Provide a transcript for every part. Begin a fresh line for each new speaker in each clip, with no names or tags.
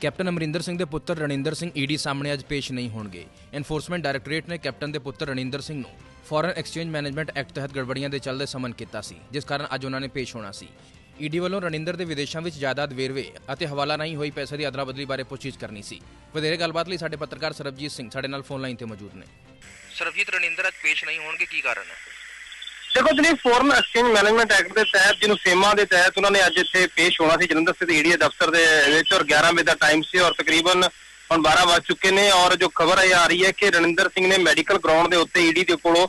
Captain Amarinder Singh ਦੇ ਪੁੱਤਰ Raninder Singh ED ਸਾਹਮਣੇ ਅੱਜ ਪੇਸ਼ ਨਹੀਂ ਹੋਣਗੇ। ਐਨਫੋਰਸਮੈਂਟ ਡਾਇਰੈਕਟੋਰੇਟ ਨੇ ਕੈਪਟਨ ਦੇ ਪੁੱਤਰ ਰਣਿੰਦਰ ਸਿੰਘ ਨੂੰ ਫੋਰਨ ਐਕਸਚੇਂਜ ਮੈਨੇਜਮੈਂਟ ਐਕਟ ਤਹਿਤ ਗੜਬੜੀਆਂ ਦੇ ਚੱਲਦੇ ਸਮਨ ਕੀਤਾ ਸੀ, ਜਿਸ ਕਾਰਨ ਅੱਜ ਉਹਨਾਂ ਨੇ ਪੇਸ਼ ਹੋਣਾ ਸੀ। ਈਡੀ ਵੱਲੋਂ ਰਣਿੰਦਰ ਦੇ ਵਿਦੇਸ਼ਾਂ ਵਿੱਚ ਜਾਇਦਾਦ ਵੇਰਵੇ ਅਤੇ ਹਵਾਲਾ ਨਹੀਂ ਹੋਈ ਪੈਸੇ ਦੀ ਅਦਲਾ ਬਦਲੀ ਬਾਰੇ ਪੁੱਛਗਿੱਛ ਕਰਨੀ ਸੀ। ਵਧੇਰੇ ਗੱਲਬਾਤ ਲਈ ਸਾਡੇ ਪੱਤਰਕਾਰ ਸਰਬਜੀਤ ਸਿੰਘ ਸਾਡੇ ਨਾਲ ਫੋਨ ਲਾਈਨ ਤੇ ਮੌਜੂਦ ਨੇ। ਸਰਬਜੀਤ, ਰਣਿੰਦਰ ਅੱਜ ਪੇਸ਼ ਨਹੀਂ ਹੋਣਗੇ, ਕੀ ਕਾਰਨ ਹੈ?
ਦੇਖੋ ਜਿਹੜੀ ਫੋਰਨ ਐਕਸਚੇਂਜ ਮੈਨੇਜਮੈਂਟ ਐਕਟ ਦੇ ਤਹਿਤ ਜਿਹਨੂੰ ਫੇਮਾ ਦੇ ਤਹਿਤ ਉਹਨਾਂ ਨੇ ਅੱਜ ਇੱਥੇ ਪੇਸ਼ ਹੋਣਾ ਸੀ ਜਲੰਧਰ ਸਥਿਤ ਈਡੀ ਦਫ਼ਤਰ ਦੇ ਵਿੱਚ ਔਰ 11 ਵਜੇ ਦਾ ਟਾਈਮ ਸੀ ਔਰ ਤਕਰੀਬਨ ਹੁਣ 12 ਵੱਜ ਚੁੱਕੇ ਨੇ ਔਰ ਜੋ ਖਬਰ ਇਹ ਆ ਰਹੀ ਹੈ ਕਿ ਰਣਿੰਦਰ ਸਿੰਘ ਨੇ ਮੈਡੀਕਲ ਗਰਾਊਂਡ ਦੇ ਉੱਤੇ ਈਡੀ ਦੇ ਕੋਲੋਂ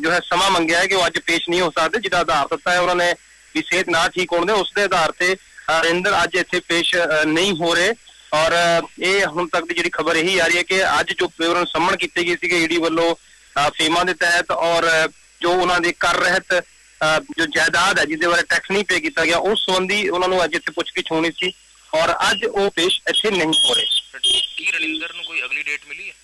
ਜੋ ਹੈ ਸਮਾਂ ਮੰਗਿਆ ਹੈ ਕਿ ਉਹ ਅੱਜ ਪੇਸ਼ ਨਹੀਂ ਹੋ ਸਕਦੇ ਜਿਹਦਾ ਆਧਾਰ ਦਿੱਤਾ ਹੈ ਉਹਨਾਂ ਨੇ ਵੀ ਸਿਹਤ ਨਾ ਠੀਕ ਹੋਣ ਦੇ ਉਸ ਦੇ ਆਧਾਰ ਤੇ ਰਣਿੰਦਰ ਅੱਜ ਇੱਥੇ ਪੇਸ਼ ਨਹੀਂ ਹੋ ਰਹੇ ਔਰ ਇਹ ਹੁਣ ਤੱਕ ਦੀ ਜਿਹੜੀ ਖਬਰ ਇਹੀ ਆ ਰਹੀ ਹੈ ਕਿ ਅੱਜ ਜੋ ਉਹਨਾਂ ਨੂੰ ਸੰਮਣ ਕੀਤੀ ਗਈ ਸੀਗੇ ਕਿ ਈਡੀ ਵੱਲੋਂ ਅਹ, ਦੇ ਤਹਿਤ ਔਰ ਜੋ ਉਹਨਾਂ ਦੇ ਕਰ ਰਹਿਤ ਜੋ ਜਾਇਦਾਦ ਹੈ ਜਿਹਦੇ ਬਾਰੇ ਟੈਕਸ ਨਹੀਂ ਪੇ ਕੀਤਾ ਗਿਆ ਉਸ ਸੰਬੰਧੀ ਉਹਨਾਂ ਨੂੰ ਅੱਜ ਇੱਥੇ ਪੁੱਛਗਿੱਛ ਹੋਣੀ ਸੀ ਔਰ ਅੱਜ ਉਹ ਪੇਸ਼ ਇੱਥੇ ਨਹੀਂ ਹੋ ਰਹੇ।
ਕੀ ਰਣਿੰਦਰ ਨੂੰ ਕੋਈ ਅਗਲੀ ਡੇਟ ਮਿਲੀ ਹੈ?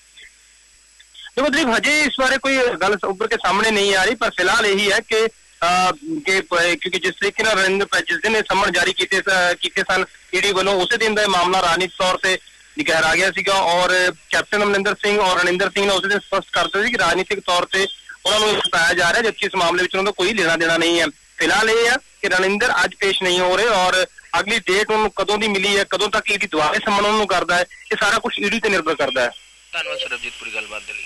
ਦੇਖੋ ਦਲੀਪ ਹਜੇ ਇਸ ਬਾਰੇ ਕੋਈ ਗੱਲ ਉੱਭਰ ਕੇ ਸਾਹਮਣੇ ਨਹੀਂ ਆ ਰਹੀ ਪਰ ਫਿਲਹਾਲ ਇਹੀ ਹੈ ਕਿ ਕਿ ਕਿਉਂਕਿ ਜਿਸ ਤਰੀਕੇ ਨਾਲ ਰਵਿੰਦਰ ਪ- ਜਿਸ ਦਿਨ ਇਹ ਸੰਮਣ ਜਾਰੀ ਕੀਤੇ ਕੀਤੇ ਸਨ ਈਡੀ ਵੱਲੋਂ ਉਸੇ ਦਿਨ ਦਾ ਇਹ ਮਾਮਲਾ ਰਾਜਨੀਤਿਕ ਤੌਰ ਤੇ ਨਿਗਹਿਰਾ ਗਿਆ ਸੀਗਾ ਔਰ ਕੈਪਟਨ ਅਮਰਿੰਦਰ ਸਿੰਘ ਔਰ ਰਣਿੰਦਰ ਸਿੰਘ ਨੇ ਉਸੇ ਦਿਨ ਸਪਸ਼ਟ ਕਰ ਦਿੱਤਾ ਸੀ ਕਿ ਰਾਜਨੀਤਿਕ ਤੌਰ ਤੇ ਉਹਨਾਂ ਨੂੰ ਸਤਾਇਆ ਜਾ ਰਿਹਾ, ਜਦਕਿ ਇਸ ਮਾਮਲੇ ਵਿੱਚ ਉਹਨਾਂ ਦਾ ਕੋਈ ਲੈਣਾ ਦੇਣਾ ਨਹੀਂ ਹੈ। ਫਿਲਹਾਲ ਇਹ ਹੈ ਕਿ ਰਣਿੰਦਰ ਅੱਜ ਪੇਸ਼ ਨਹੀਂ ਹੋ ਰਹੇ ਔਰ ਅਗਲੀ ਡੇਟ ਉਹਨੂੰ ਕਦੋਂ ਦੀ ਮਿਲੀ ਹੈ, ਕਦੋਂ ਤੱਕ ਈਡੀ ਦੁਆਰੇ ਸਮਨ ਉਹਨੂੰ ਕਰਦਾ ਹੈ, ਇਹ ਸਾਰਾ ਕੁਝ ਈਡੀ ਤੇ ਨਿਰਭਰ ਕਰਦਾ ਹੈ।
ਧੰਨਵਾਦ ਸਰਬਜੀਤ ਪੂਰੀ, ਗੱਲਬਾਤ ਦੇ ਲਈ।